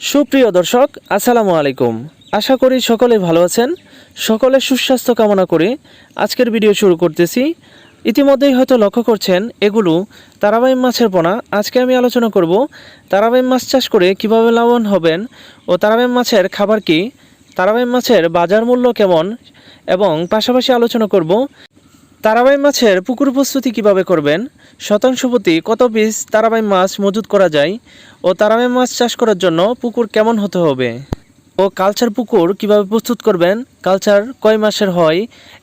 সুপ্রিয় দর্শক, আসসালামু আলাইকুম। আশা করি সকলে ভালো আছেন। সকলে সুস্বাস্থ্য কামনা করে আজকের ভিডিও শুরু করতেছি। ইতিমধ্যেই হয়তো লক্ষ্য করছেন, এগুলো তারাবাইম মাছের পোনা। আজকে আমি আলোচনা করব তারাবাইম মাছ চাষ করে কীভাবে লাভবান হবেন ও তারাবাইম মাছের খাবার কি। তারাবাইম মাছের বাজার মূল্য কেমন এবং পাশাপাশি আলোচনা করব তারাবাই মাছের পুকুর প্রস্তুতি কীভাবে করবেন? শতাংশ প্রতি কত পিস তারাবাই মাছ মজুত করা যায়? ও তারাবাই মাছ চাষ করার জন্য পুকুর কেমন হতে হবে? ও কালচার পুকুর কীভাবে প্রস্তুত করবেন? কালচার কয় মাসের হয়?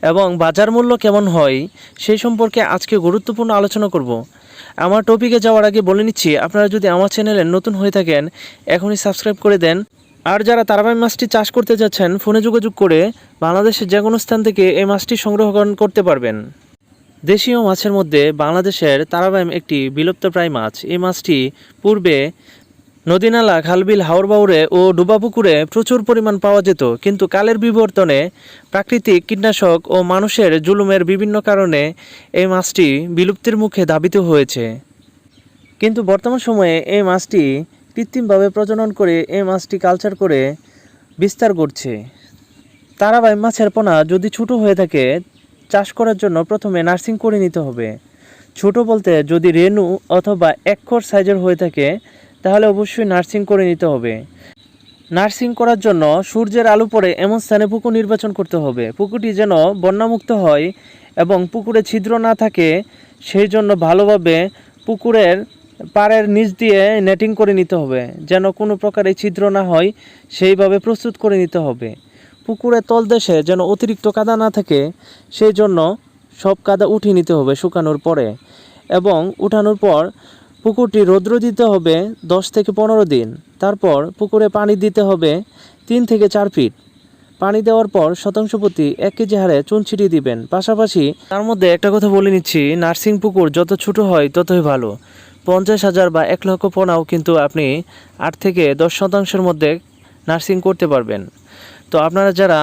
এবং বাজার মূল্য কেমন হয়? সেই সম্পর্কে আজকে গুরুত্বপূর্ণ আলোচনা করব। আমার টপিকে যাওয়ার আগে বলে নিচ্ছি, আপনারা যদি আমার চ্যানেলে নতুন হয়ে থাকেন, এখনই সাবস্ক্রাইব করে দেন। আর যারা তারাবাই মাছটি চাষ করতে যাচ্ছেন, ফোনে যোগাযোগ করে বাংলাদেশের যে কোনো স্থান থেকে এই মাছটি সংগ্রহণ করতে পারবেন। দেশীয় মাছের মধ্যে বাংলাদেশের তারাবাইম একটি বিলুপ্তপ্রায় মাছ। এই মাছটি পূর্বে নদীনালা, খালবিল, হাওরবাউরে ও ডুবাপুকুরে প্রচুর পরিমাণ পাওয়া যেত, কিন্তু কালের বিবর্তনে প্রাকৃতিক কীটনাশক ও মানুষের জুলুমের বিভিন্ন কারণে এই মাছটি বিলুপ্তির মুখে ধাবিত হয়েছে। কিন্তু বর্তমান সময়ে এই মাছটি কৃত্রিমভাবে প্রজনন করে এই মাছটি কালচার করে বিস্তার করছে। তারাবাই মাছের পোনা যদি ছোট হয়ে থাকে, চাষ করার জন্য প্রথমে নার্সিং করে নিতে হবে। ছোট বলতে যদি রেনু অথবা একখর সাইজের হয়ে থাকে, তাহলে অবশ্যই নার্সিং করে নিতে হবে। নার্সিং করার জন্য সূর্যের আলো পড়ে এমন স্থানে পুকুর নির্বাচন করতে হবে। পুকুরটি যেন বন্যামুক্ত হয় এবং পুকুরে ছিদ্র না থাকে, সেই জন্য ভালোভাবে পুকুরের পাড়ের নিচ দিয়ে নেটিং করে নিতে হবে, যেন কোনো প্রকারে ছিদ্র না হয়, সেইভাবে প্রস্তুত করে নিতে হবে। পুকুরের তলদেশে যেন অতিরিক্ত কাদা না থাকে, সেই জন্য সব কাদা উঠিয়ে নিতে হবে শুকানোর পরে। এবং উঠানোর পর পুকুরটি রৌদ্র দিতে হবে দশ থেকে পনেরো দিন। তারপর পুকুরে পানি দিতে হবে তিন থেকে চার ফিট। পানি দেওয়ার পর শতাংশ প্রতি এক কেজি হারে চুন ছিটিয়ে দিবেন। পাশাপাশি তার মধ্যে একটা কথা বলে নিচ্ছি, নার্সিং পুকুর যত ছোট হয় ততই ভালো। পঞ্চাশ হাজার বা এক লক্ষ পোনাও কিন্তু আপনি আট থেকে দশ শতাংশের মধ্যে নার্সিং করতে পারবেন। তো আপনারা যারা